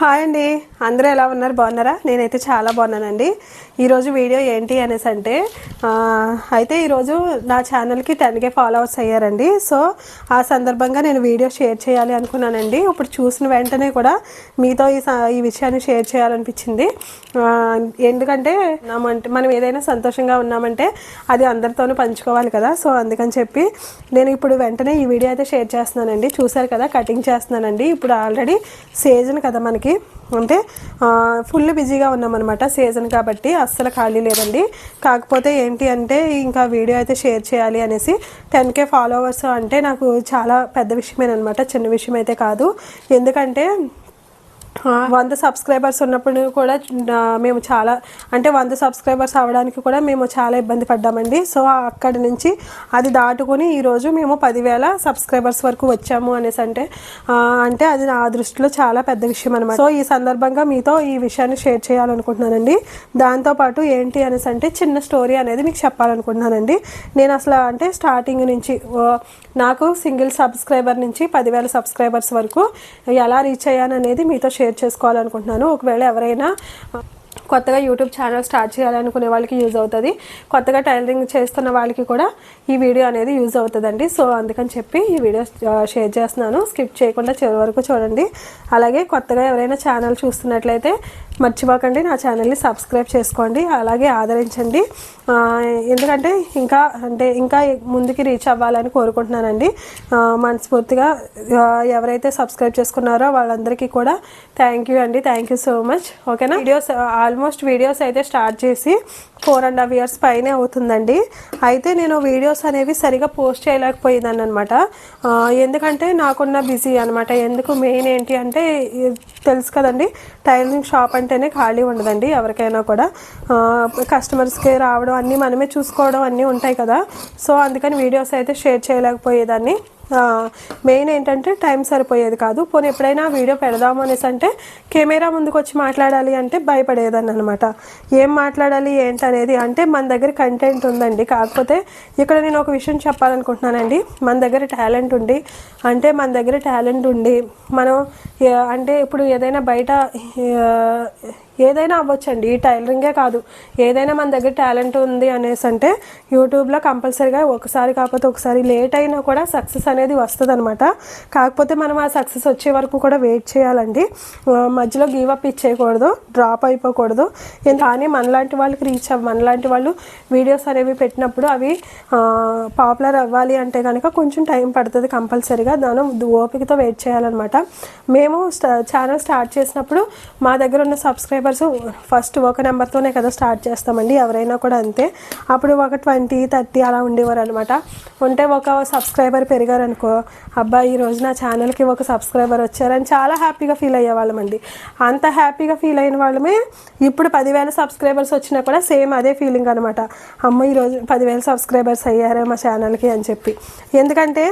Hi అండి. అందరూ ఎలా ఉన్నారు? బాగున్నారా? నేనైతే చాలా బాగున్నానండి. ఈరోజు వీడియో ఏంటి అనేసి అంటే అయితే ఈరోజు నా ఛానల్కి టెన్ కే ఫాలోవర్స్ అయ్యారండి. సో ఆ సందర్భంగా నేను వీడియో షేర్ చేయాలి అనుకున్నానండి. ఇప్పుడు చూసిన వెంటనే కూడా మీతో ఈ ఈ విషయాన్ని షేర్ చేయాలనిపించింది. ఎందుకంటే మనం ఏదైనా సంతోషంగా ఉన్నామంటే అది అందరితోనూ పంచుకోవాలి కదా. సో అందుకని చెప్పి నేను ఇప్పుడు వెంటనే ఈ వీడియో అయితే షేర్ చేస్తున్నానండి. చూసారు కదా కటింగ్ చేస్తున్నానండి. ఇప్పుడు ఆల్రెడీ సీజన్ కదా మనకి. అంటే ఫుల్ బిజీగా ఉన్నామన్నమాట సీజన్ కాబట్టి అస్సలు ఖాళీ లేదండి. కాకపోతే ఏంటి అంటే ఇంకా వీడియో అయితే షేర్ చేయాలి అనేసి టెన్ కే ఫాలోవర్స్ అంటే నాకు చాలా పెద్ద విషయమేనమాట చిన్న విషయం అయితే కాదు. ఎందుకంటే వంద సబ్స్క్రైబర్స్ ఉన్నప్పుడు కూడా మేము చాలా అంటే వంద సబ్స్క్రైబర్స్ అవ్వడానికి కూడా మేము చాలా ఇబ్బంది పడ్డామండి. సో అక్కడి నుంచి అది దాటుకొని ఈరోజు మేము పదివేల సబ్స్క్రైబర్స్ వరకు వచ్చాము అనేసి అంటే అంటే అది నా దృష్టిలో చాలా పెద్ద విషయం అనమాట సో ఈ సందర్భంగా మీతో ఈ విషయాన్ని షేర్ చేయాలనుకుంటున్నానండి. దాంతోపాటు ఏంటి అనేసి అంటే చిన్న స్టోరీ అనేది మీకు చెప్పాలనుకుంటున్నానండి. నేను అసలు అంటే స్టార్టింగ్ నుంచి నాకు సింగిల్ సబ్స్క్రైబర్ నుంచి పదివేల సబ్స్క్రైబర్స్ వరకు ఎలా రీచ్ అయ్యాను అనేది మీతో షేర్ చేసుకోవాలనుకుంటున్నాను. ఒకవేళ ఎవరైనా కొత్తగా యూట్యూబ్ ఛానల్ స్టార్ట్ చేయాలనుకునే వాళ్ళకి యూజ్ అవుతుంది. కొత్తగా టైలరింగ్ చేస్తున్న వాళ్ళకి కూడా ఈ వీడియో అనేది యూజ్ అవుతుందండి. సో అందుకని చెప్పి ఈ వీడియో షేర్ చేస్తున్నాను. స్కిప్ చేయకుండా చివరి వరకు చూడండి. అలాగే కొత్తగా ఎవరైనా ఛానల్ చూస్తున్నట్లయితే మర్చిపోకండి నా ఛానల్ని సబ్స్క్రైబ్ చేసుకోండి అలాగే ఆదరించండి. ఎందుకంటే ఇంకా అంటే ఇంకా ముందుకి రీచ్ అవ్వాలని కోరుకుంటున్నానండి. మనస్ఫూర్తిగా ఎవరైతే సబ్స్క్రైబ్ చేసుకున్నారో వాళ్ళందరికీ కూడా థ్యాంక్ యూ అండి. థ్యాంక్ యూ సో మచ్ ఓకేనా వీడియోస్ ఆల్మోస్ట్ వీడియోస్ అయితే స్టార్ట్ చేసి ఫోర్ అండ్ హాఫ్ ఇయర్స్ పైనే అవుతుందండి. అయితే నేను వీడియోస్ అనేవి సరిగా పోస్ట్ చేయలేకపోయేదాన్ని అనమాట ఎందుకంటే నాకున్న బిజీ అనమాట ఎందుకు మెయిన్ ఏంటి అంటే తెలుసు కదండి. టైలరింగ్ షాప్ అంటేనే ఖాళీ ఉండదండి ఎవరికైనా కూడా. కస్టమర్స్కి రావడం అన్నీ మనమే చూసుకోవడం అన్నీ ఉంటాయి కదా. సో అందుకని వీడియోస్ అయితే షేర్ చేయలేకపోయేదాన్ని. మెయిన్ ఏంటంటే టైం సరిపోయేది కాదు. పోనీ ఎప్పుడైనా వీడియో పెడదాము అనేసి అంటే కెమెరా ముందుకు వచ్చి మాట్లాడాలి అంటే భయపడేదాన్ని అనమాట ఏం మాట్లాడాలి ఏంటనేది అంటే మన దగ్గర కంటెంట్ ఉందండి. కాకపోతే ఇక్కడ నేను ఒక విషయం చెప్పాలనుకుంటున్నానండి. మన దగ్గర టాలెంట్ ఉండి అంటే మన దగ్గర టాలెంట్ ఉండి మనం అంటే ఇప్పుడు ఏదైనా బయట ఏదైనా అవ్వచ్చండి. ఈ టైలరింగే కాదు. ఏదైనా మన దగ్గర టాలెంట్ ఉంది అనేసి అంటే యూట్యూబ్లో కంపల్సరీగా ఒకసారి కాకపోతే ఒకసారి లేట్ అయినా కూడా సక్సెస్ అనేది వస్తుంది అనమాట కాకపోతే మనం ఆ సక్సెస్ వచ్చే వరకు కూడా వెయిట్ చేయాలండి. మధ్యలో గివ్ అప్ ఇచ్చేయకూడదు. డ్రాప్ అయిపోకూడదు. కానీ మనలాంటి వాళ్ళకి రీచ్ అవ్వ మనలాంటి వాళ్ళు వీడియోస్ అనేవి పెట్టినప్పుడు అవి పాపులర్ అవ్వాలి అంటే కనుక కొంచెం టైం పడుతుంది కంపల్సరీగా. దాని ఓపికతో వెయిట్ చేయాలన్నమాట. మేము ఛానల్ స్టార్ట్ చేసినప్పుడు మా దగ్గర ఉన్న నెంబర్స్ ఫస్ట్ ఒక నెంబర్తోనే కదా స్టార్ట్ చేస్తామండి ఎవరైనా కూడా అంతే. అప్పుడు ఒక ట్వంటీ థర్టీ అలా ఉండేవారు అనమాట ఉంటే ఒక సబ్స్క్రైబర్ పెరిగారు అనుకో అబ్బా ఈ రోజు నా ఛానల్కి ఒక సబ్స్క్రైబర్ వచ్చారని చాలా హ్యాపీగా ఫీల్ అయ్యేవాళ్ళమండి. అంత హ్యాపీగా ఫీల్ అయిన వాళ్ళమే ఇప్పుడు పదివేల సబ్స్క్రైబర్స్ వచ్చినా కూడా సేమ్ అదే ఫీలింగ్ అనమాట అమ్మ ఈరోజు పదివేల సబ్స్క్రైబర్స్ అయ్యారే మా ఛానల్కి అని చెప్పి. ఎందుకంటే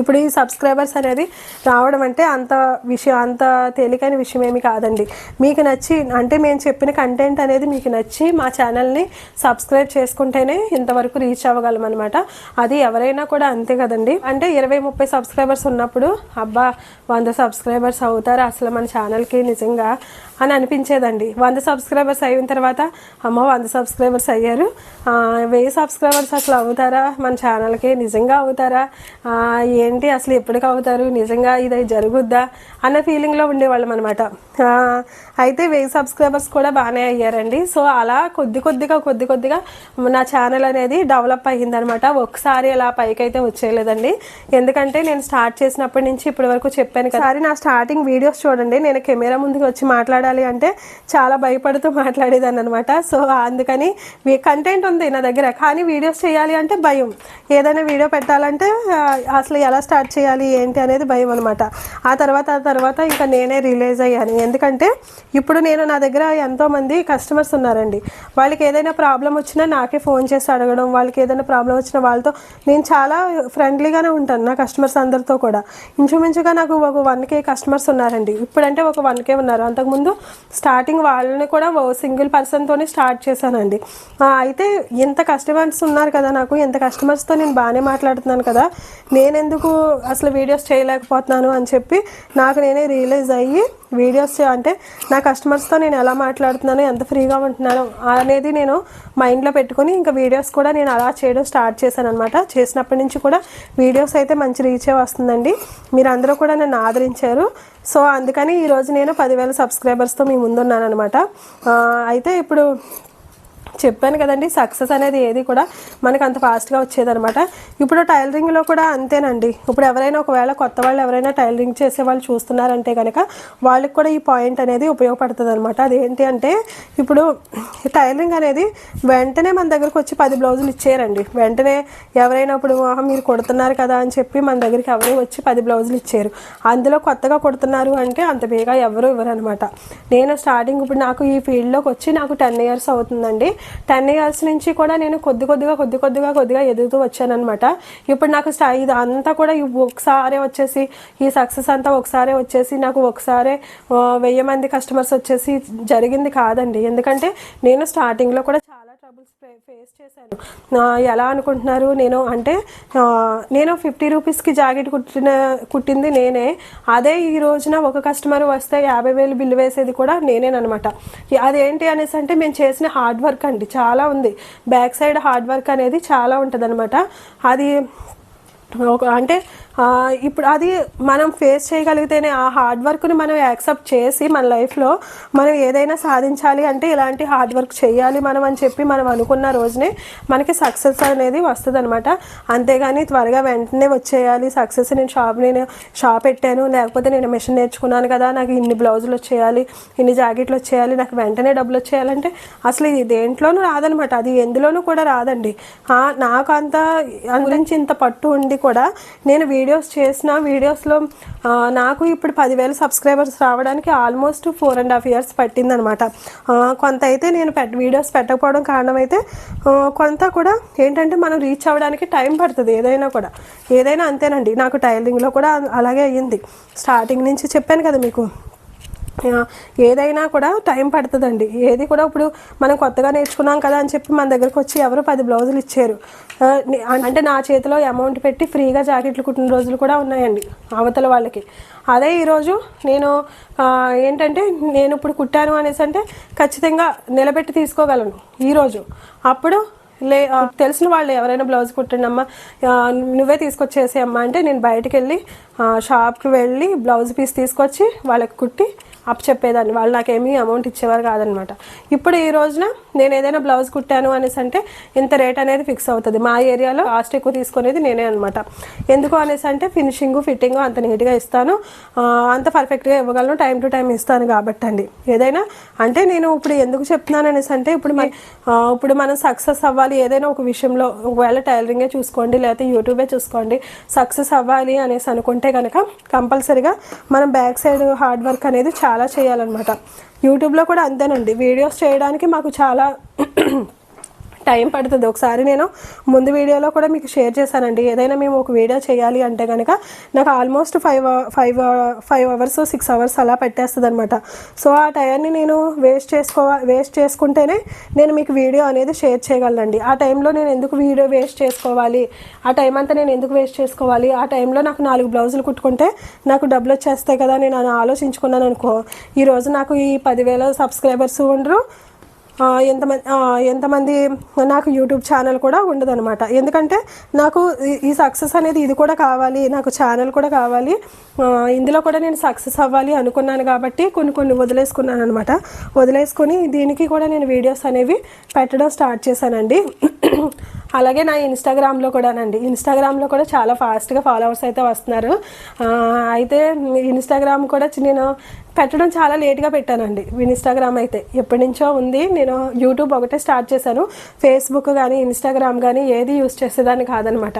ఇప్పుడు ఈ సబ్స్క్రైబర్స్ అనేది రావడం అంటే అంత విషయం అంత తేలికైన విషయం ఏమి కాదండి. మీకు నచ్చి అంటే మేము చెప్పిన కంటెంట్ అనేది మీకు నచ్చి మా ఛానల్ని సబ్స్క్రైబ్ చేసుకుంటేనే ఇంతవరకు రీచ్ అవ్వగలం అనమాట అది ఎవరైనా కూడా అంతే కదండి. అంటే ఇరవై ముప్పై సబ్స్క్రైబర్స్ ఉన్నప్పుడు అబ్బా వంద సబ్స్క్రైబర్స్ అవుతారు అసలు మన ఛానల్కి నిజంగా అని అనిపించేదండి. వంద సబ్స్క్రైబర్స్ అయిన తర్వాత అమ్మ వంద సబ్స్క్రైబర్స్ అయ్యారు. వెయ్యి సబ్స్క్రైబర్స్ అసలు అవుతారా? మన ఛానల్కి నిజంగా అవుతారా? ఏంటి? అసలు ఎప్పటికి అవుతారు నిజంగా ఇది జరుగుద్దా? అన్న ఫీలింగ్లో ఉండేవాళ్ళం అనమాట అయితే వెయ్యి సబ్స్క్రైబర్స్ కూడా బాగానే అయ్యారండి. సో అలా కొద్ది కొద్దిగా కొద్ది కొద్దిగా నా ఛానల్ అనేది డెవలప్ అయ్యిందనమాట ఒకసారి అలా పైకి అయితే వచ్చేయలేదండి. ఎందుకంటే నేను స్టార్ట్ చేసినప్పటి నుంచి ఇప్పటి వరకు చెప్పాను కదా. ఒకసారి నా స్టార్టింగ్ వీడియోస్ చూడండి. నేను కెమెరా ముందుకు వచ్చి మాట్లాడాలి అంటే చాలా భయపడుతూ మాట్లాడేదాన్ని అనమాట సో అందుకని కంటెంట్ ఉంది నా దగ్గర. కానీ వీడియోస్ చేయాలి అంటే భయం. ఏదైనా వీడియో పెట్టాలంటే అసలు ఎలా స్టార్ట్ చేయాలి ఏంటి అనేది భయం అనమాట ఆ తర్వాత ఆ తర్వాత ఇంకా నేనే రిలీజ్ అయ్యాను. ఎందుకంటే ఇప్పుడు నేను నా దగ్గర ఎంతోమంది కస్టమర్స్ ఉన్నారండి. వాళ్ళకి ఏదైనా ప్రాబ్లం వచ్చినా నాకే ఫోన్ చేసి అడగడం వాళ్ళకి ఏదైనా ప్రాబ్లం వచ్చినా వాళ్ళతో నేను చాలా ఫ్రెండ్లీగానే ఉంటాను నా కస్టమర్స్ అందరితో కూడా. ఇంచుమించుగా నాకు ఒక వన్ కే కస్టమర్స్ ఉన్నారండి. ఇప్పుడంటే ఒక వన్ కే ఉన్నారు. అంతకుముందు స్టార్టింగ్ వాళ్ళని కూడా సింగిల్ పర్సన్తోనే స్టార్ట్ చేశానండి. అయితే ఇంత కస్టమర్స్ ఉన్నారు కదా నాకు ఇంత కస్టమర్స్తో నేను బాగానే మాట్లాడుతున్నాను కదా నేనెందుకు ఎందుకు అసలు వీడియోస్ చేయలేకపోతున్నాను అని చెప్పి నాకు నేనే రియలైజ్ అయ్యి వీడియోస్ అంటే నా కస్టమర్స్తో నేను ఎలా మాట్లాడుతున్నాను ఎంత ఫ్రీగా ఉంటున్నాను అనేది నేను మైండ్లో పెట్టుకుని ఇంకా వీడియోస్ కూడా నేను అలా చేయడం స్టార్ట్ చేశాను అనమాట చేసినప్పటి నుంచి కూడా వీడియోస్ అయితే మంచి రీచే వస్తుందండి. మీరు అందరూ కూడా నన్ను ఆదరించారు. సో అందుకని ఈరోజు నేను పదివేల సబ్స్క్రైబర్స్తో మీ ముందున్నాను అనమాట అయితే ఇప్పుడు చెప్పాను కదండి సక్సెస్ అనేది ఏది కూడా మనకు అంత ఫాస్ట్గా వచ్చేదనమాట ఇప్పుడు టైలరింగ్లో కూడా అంతేనండి. ఇప్పుడు ఎవరైనా ఒకవేళ కొత్త వాళ్ళు ఎవరైనా టైలరింగ్ చేసే వాళ్ళు చూస్తున్నారంటే కనుక వాళ్ళకి కూడా ఈ పాయింట్ అనేది ఉపయోగపడుతుంది అనమాట అదేంటి అంటే ఇప్పుడు టైలరింగ్ అనేది వెంటనే మన దగ్గరకు వచ్చి పది బ్లౌజులు ఇచ్చేయరండి వెంటనే ఎవరైనా ఇప్పుడు మీరు కొడుతున్నారు కదా అని చెప్పి మన దగ్గరికి ఎవరు వచ్చి పది బ్లౌజులు ఇచ్చారు అందులో కొత్తగా కొడుతున్నారు అంటే అంత బేగా ఎవరు ఇవ్వరు అనమాట నేను స్టార్టింగ్ ఇప్పుడు నాకు ఈ ఫీల్డ్లోకి వచ్చి నాకు టెన్ ఇయర్స్ అవుతుందండి. టెన్ ఇయర్స్ నుంచి కూడా నేను కొద్ది కొద్దిగా కొద్ది కొద్దిగా కొద్దిగా ఎదుగుతూ వచ్చానమాట ఇప్పుడు నాకు ఇది అంతా కూడా ఈ ఒకసారే వచ్చేసి ఈ సక్సెస్ అంతా ఒకసారే వచ్చేసి నాకు ఒకసారే వెయ్యి మంది కస్టమర్స్ వచ్చేసి జరిగింది కాదండి. ఎందుకంటే నేను స్టార్టింగ్లో కూడా ఫేస్ చేశాను. ఎలా అనుకుంటున్నారు? నేను అంటే నేను ఫిఫ్టీ రూపీస్కి జాకెట్ కుట్టిన కుట్టింది నేనే. అదే ఈ రోజున ఒక కస్టమర్ వస్తే యాభై వేలు బిల్లు వేసేది కూడా నేనేనమాట అదేంటి అనేసి అంటే మేము చేసిన హార్డ్ వర్క్ అండి. చాలా ఉంది. బ్యాక్ సైడ్ హార్డ్ వర్క్ అనేది చాలా ఉంటుంది అది ఒక అంటే ఇప్పుడు అది మనం ఫేస్ చేయగలిగితేనే ఆ హార్డ్ వర్క్ని మనం యాక్సెప్ట్ చేసి మన లైఫ్లో మనం ఏదైనా సాధించాలి అంటే ఇలాంటి హార్డ్ వర్క్ చేయాలి మనం అని చెప్పి మనం అనుకున్న రోజునే మనకి సక్సెస్ అనేది వస్తుంది అనమాట అంతేగాని త్వరగా వెంటనే వచ్చేయాలి సక్సెస్ నేను షాప్ నేను షాప్ పెట్టాను లేకపోతే నేను మిషన్ నేర్చుకున్నాను కదా నాకు ఇన్ని బ్లౌజులు వచ్చేయాలి ఇన్ని జాకెట్లు వచ్చేయాలి నాకు వెంటనే డబ్బులు వచ్చేయాలంటే అసలు ఇది దేంట్లోనూ రాదనమాట అది ఎందులోనూ కూడా రాదండి. నాకు అంత గురించి ఇంత పట్టు ఉండి కూడా నేను వీడియోస్ చేసిన వీడియోస్లో నాకు ఇప్పుడు పదివేల సబ్స్క్రైబర్స్ రావడానికి almost four and half years పట్టిందనమాట. కొంత అయితే నేను పెట్ వీడియోస్ పెట్టకపోవడం కారణం అయితే కొంత కూడా ఏంటంటే మనం రీచ్ అవ్వడానికి టైం పడుతుంది ఏదైనా కూడా. ఏదైనా అంతేనండి నాకు టైలరింగ్లో కూడా అలాగే అయ్యింది. స్టార్టింగ్ నుంచి చెప్పాను కదా మీకు. ఏదైనా కూడా టైం పడుతుందండి. ఏది కూడా ఇప్పుడు మనం కొత్తగా నేర్చుకున్నాం కదా అని చెప్పి మన దగ్గరకు వచ్చి ఎవరు పది బ్లౌజులు ఇచ్చారు. అంటే నా చేతిలో అమౌంట్ పెట్టి ఫ్రీగా జాకెట్లు కుట్టిన రోజులు కూడా ఉన్నాయండి అవతల వాళ్ళకి. అదే ఈరోజు నేను ఏంటంటే నేను ఇప్పుడు కుట్టాను అనేసి అంటే ఖచ్చితంగా నిలబెట్టి తీసుకోగలను ఈరోజు. అప్పుడు లే తెలిసిన వాళ్ళు ఎవరైనా బ్లౌజ్ కుట్టండి అమ్మా నువ్వే తీసుకొచ్చేసి అమ్మా అంటే నేను బయటికి వెళ్ళి షాప్కి వెళ్ళి బ్లౌజ్ పీస్ తీసుకొచ్చి వాళ్ళకి కుట్టి అప్ చెప్పేదాన్ని వాళ్ళు నాకేమీ అమౌంట్ ఇచ్చేవారు కాదనమాట. ఇప్పుడు ఈ రోజున నేను ఏదైనా బ్లౌజ్ కుట్టాను అనేసి అంటే ఇంత రేట్ అనేది ఫిక్స్ అవుతుంది. మా ఏరియాలో కాస్ట్ ఎక్కువ తీసుకునేది నేనే అనమాట. ఎందుకు అనేసి అంటే ఫినిషింగ్ ఫిట్టింగ్ అంత నీట్గా ఇస్తాను. అంత పర్ఫెక్ట్గా ఇవ్వగలను. టైం టు టైం ఇస్తాను కాబట్టి అండి ఏదైనా అంటే నేను ఇప్పుడు ఎందుకు చెప్తున్నాను అనేసి అంటే ఇప్పుడు మీ- ఇప్పుడు మనం సక్సెస్ అవ్వాలి. ఏదైనా ఒక విషయంలో ఒకవేళ టైలరింగే చూసుకోండి లేకపోతే యూట్యూబే చూసుకోండి. సక్సెస్ అవ్వాలి అనేసి అనుకుంటే కనుక కంపల్సరిగా మనం బ్యాక్ సైడ్ హార్డ్ వర్క్ అనేది చాలా చేయాలన్నమాట. యూట్యూబ్లో కూడా అంతేనండి. వీడియోస్ చేయడానికి మాకు చాలా టైం పడుతుంది. ఒకసారి నేను ముందు వీడియోలో కూడా మీకు షేర్ చేశానండి. ఏదైనా మేము ఒక వీడియో చేయాలి అంటే కనుక నాకు almost five five five hours six hours అలా పెట్టేస్తుంది అనమాట సో ఆ టైంని నేను వేస్ట్ చేసుకో వేస్ట్ చేసుకుంటేనే నేను మీకు వీడియో అనేది షేర్ చేయగలనండి. ఆ టైంలో నేను ఎందుకు వీడియో వేస్ట్ చేసుకోవాలి? ఆ టైం అంతా నేను ఎందుకు వేస్ట్ చేసుకోవాలి? ఆ టైంలో నాకు నాలుగు బ్లౌజులు కుట్టుకుంటే నాకు డబ్బులు వచ్చేస్తాయి కదా నేను ఆలోచించుకున్నాను అనుకో ఈరోజు నాకు ఈ పదివేల సబ్స్క్రైబర్స్ ఉండరు. ఎంతమంది ఎంతమంది నాకు యూట్యూబ్ ఛానల్ కూడా ఉండదనమాట ఎందుకంటే నాకు ఈ- ఈ సక్సెస్ అనేది ఇది కూడా కావాలి నాకు ఛానల్ కూడా కావాలి. ఇందులో కూడా నేను సక్సెస్ అవ్వాలి అనుకున్నాను కాబట్టి కొన్ని కొన్ని వదిలేసుకున్నాను అనమాట వదిలేసుకొని దీనికి కూడా నేను వీడియోస్ అనేవి పెట్టడం స్టార్ట్ చేశానండి. అలాగే నా ఇన్స్టాగ్రామ్లో కూడానండి. ఇన్స్టాగ్రామ్లో కూడా చాలా ఫాస్ట్గా ఫాలోవర్స్ అయితే వస్తున్నారు. అయితే ఇన్స్టాగ్రామ్ కూడా నేను పెట్టడం చాలా లేట్గా పెట్టానండి. ఇన్స్టాగ్రామ్ అయితే ఎప్పటి నుంచో ఉంది. నేను యూట్యూబ్ ఒకటే స్టార్ట్ చేశాను. ఫేస్బుక్ కానీ ఇన్స్టాగ్రామ్ కానీ ఏది యూస్ చేసేదాన్ని కాదనమాట.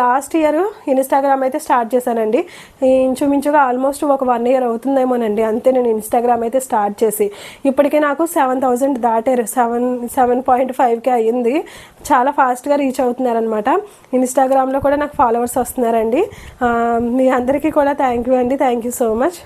లాస్ట్ ఇయర్ ఇన్స్టాగ్రామ్ అయితే స్టార్ట్ చేశానండి. ఇంచుమించుగా ఆల్మోస్ట్ ఒక వన్ ఇయర్ అవుతుందేమోనండి. అంతే నేను ఇన్స్టాగ్రామ్ అయితే స్టార్ట్ చేసి. ఇప్పటికే నాకు సెవెన్ థౌజండ్ దాటారు. సెవెన్ సెవెన్ పాయింట్ ఫైవ్కి అయ్యింది. చాలా ఫాస్ట్గా రీచ్ అవుతున్నారనమాట ఇన్స్టాగ్రామ్లో కూడా నాకు ఫాలోవర్స్ వస్తున్నారండి. మీ అందరికీ కూడా థ్యాంక్ యూ అండి. థ్యాంక్ యూ సో మచ్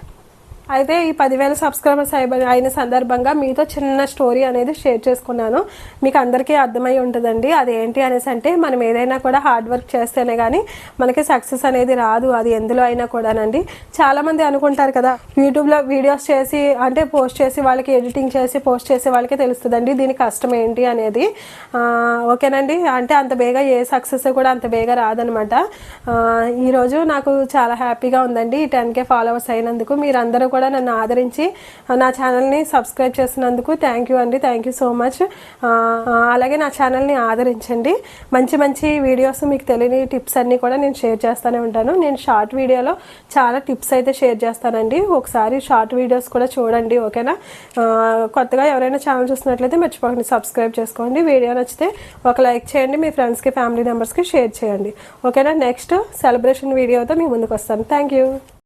అయితే ఈ పదివేల సబ్స్క్రైబర్స్ అయిన అయిన సందర్భంగా మీతో చిన్న స్టోరీ అనేది షేర్ చేసుకున్నాను. మీకు అందరికీ అర్థమై ఉంటుందండి. అది ఏంటి అనేసి అంటే మనం ఏదైనా కూడా హార్డ్ వర్క్ చేస్తేనే కానీ మనకి సక్సెస్ అనేది రాదు. అది ఎందులో అయినా కూడానండి. చాలామంది అనుకుంటారు కదా యూట్యూబ్లో వీడియోస్ చేసి అంటే పోస్ట్ చేసి వాళ్ళకి ఎడిటింగ్ చేసి పోస్ట్ చేసే వాళ్ళకి తెలుస్తుందండి. దీని కష్టం ఏంటి అనేది. ఓకేనండి. అంటే అంత బేగా ఏ సక్సెస్ కూడా అంత బేగా రాదనమాట. ఈరోజు నాకు చాలా హ్యాపీగా ఉందండి. ఈ టెన్ కే ఫాలోవర్స్ అయినందుకు మీరందరూ కూడా నన్ను ఆదరించి నా ఛానల్ని సబ్స్క్రైబ్ చేసినందుకు థ్యాంక్ యూ అండి. థ్యాంక్ యూ సో మచ్ అలాగే నా ఛానల్ని ఆదరించండి. మంచి మంచి వీడియోస్ మీకు తెలియని టిప్స్ అన్నీ కూడా నేను షేర్ చేస్తూనే ఉంటాను. నేను షార్ట్ వీడియోలో చాలా టిప్స్ అయితే షేర్ చేస్తానండి. ఒకసారి షార్ట్ వీడియోస్ కూడా చూడండి ఓకేనా? కొత్తగా ఎవరైనా ఛానల్ చూస్తున్నట్లయితే మర్చిపోకండి సబ్స్క్రైబ్ చేసుకోండి. వీడియో నచ్చితే ఒక లైక్ చేయండి మీ ఫ్రెండ్స్కి ఫ్యామిలీ మెంబర్స్కి షేర్ చేయండి. ఓకేనా? నెక్స్ట్ సెలబ్రేషన్ వీడియోతో మీ ముందుకు వస్తాను. Thank you